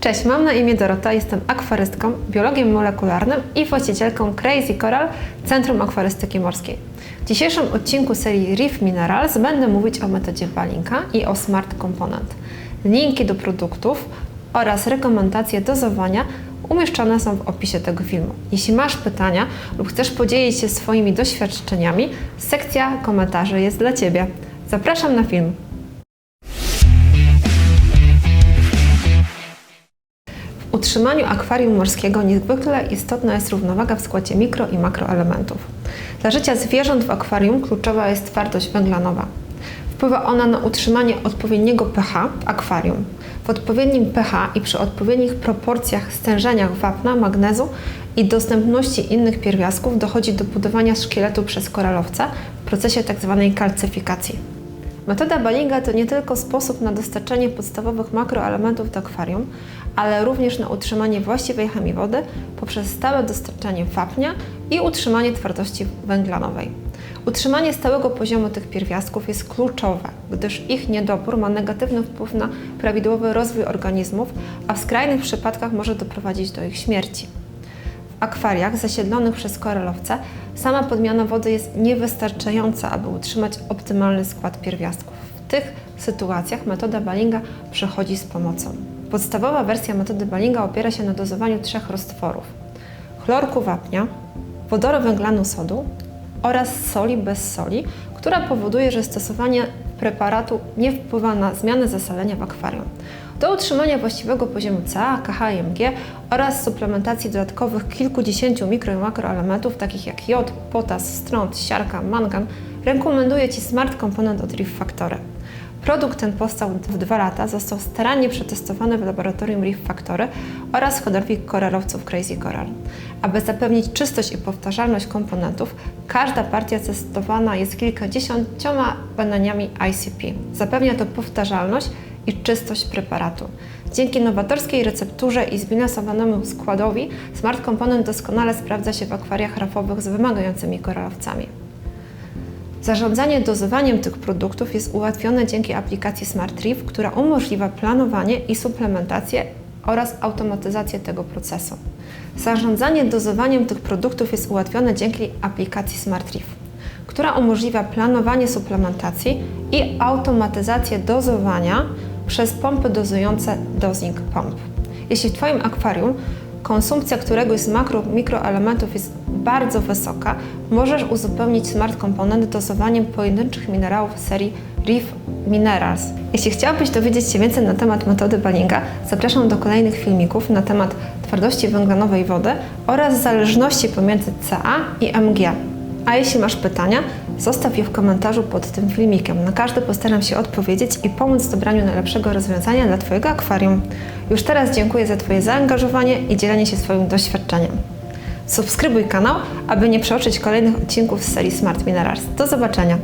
Cześć, mam na imię Dorota, jestem akwarystką, biologiem molekularnym i właścicielką Crazy Coral Centrum Akwarystyki Morskiej. W dzisiejszym odcinku serii Reef Minerals będę mówić o metodzie Balinka i o Smart Component. Linki do produktów oraz rekomendacje dozowania umieszczone są w opisie tego filmu. Jeśli masz pytania lub chcesz podzielić się swoimi doświadczeniami, sekcja komentarzy jest dla Ciebie. Zapraszam na film. Utrzymaniu akwarium morskiego niezwykle istotna jest równowaga w składzie mikro i makroelementów. Dla życia zwierząt w akwarium kluczowa jest twardość węglanowa. Wpływa ona na utrzymanie odpowiedniego pH w akwarium. W odpowiednim pH i przy odpowiednich proporcjach stężeniach wapna, magnezu i dostępności innych pierwiastków dochodzi do budowania szkieletu przez koralowca w procesie tzw. kalcyfikacji. Metoda Balinga to nie tylko sposób na dostarczenie podstawowych makroelementów do akwarium, ale również na utrzymanie właściwej chemii wody poprzez stałe dostarczanie wapnia i utrzymanie twardości węglanowej. Utrzymanie stałego poziomu tych pierwiastków jest kluczowe, gdyż ich niedobór ma negatywny wpływ na prawidłowy rozwój organizmów, a w skrajnych przypadkach może doprowadzić do ich śmierci. Akwariach zasiedlonych przez koralowce sama podmiana wody jest niewystarczająca, aby utrzymać optymalny skład pierwiastków. W tych sytuacjach metoda Balinga przychodzi z pomocą. Podstawowa wersja metody Balinga opiera się na dozowaniu trzech roztworów: chlorku wapnia, wodoru węglanu sodu oraz soli bez soli, która powoduje, że stosowanie preparatu nie wpływa na zmianę zasalenia w akwarium. Do utrzymania właściwego poziomu CA, KH i Mg oraz suplementacji dodatkowych kilkudziesięciu mikro i makroelementów takich jak jod, potas, strąd, siarka, mangan rekomenduję Ci Smart Component od Reef Factory. Produkt ten powstał w dwa lata, został starannie przetestowany w laboratorium Reef Factory oraz hodowli koralowców Crazy Coral. Aby zapewnić czystość i powtarzalność komponentów, każda partia testowana jest kilkadziesięcioma badaniami ICP. Zapewnia to powtarzalność i czystość preparatu. Dzięki nowatorskiej recepturze i zbilansowanemu składowi Smart Component doskonale sprawdza się w akwariach rafowych z wymagającymi koralowcami. Zarządzanie dozowaniem tych produktów jest ułatwione dzięki aplikacji Smart Reef, która umożliwia planowanie i suplementację oraz automatyzację tego procesu. Zarządzanie dozowaniem tych produktów jest ułatwione dzięki aplikacji Smart Reef, która umożliwia planowanie suplementacji i automatyzację dozowania przez pompy dozujące Dosing Pump. Jeśli w Twoim akwarium konsumpcja któregoś z makro mikroelementów jest bardzo wysoka, możesz uzupełnić Smart Component dozowaniem pojedynczych minerałów serii Reef Minerals. Jeśli chciałbyś dowiedzieć się więcej na temat metody Balinga, zapraszam do kolejnych filmików na temat twardości węglanowej wody oraz zależności pomiędzy Ca i Mg. A jeśli masz pytania, zostaw je w komentarzu pod tym filmikiem. Na każdy postaram się odpowiedzieć i pomóc w dobraniu najlepszego rozwiązania dla Twojego akwarium. Już teraz dziękuję za Twoje zaangażowanie i dzielenie się swoim doświadczeniem. Subskrybuj kanał, aby nie przeoczyć kolejnych odcinków z serii Smart Minerals. Do zobaczenia!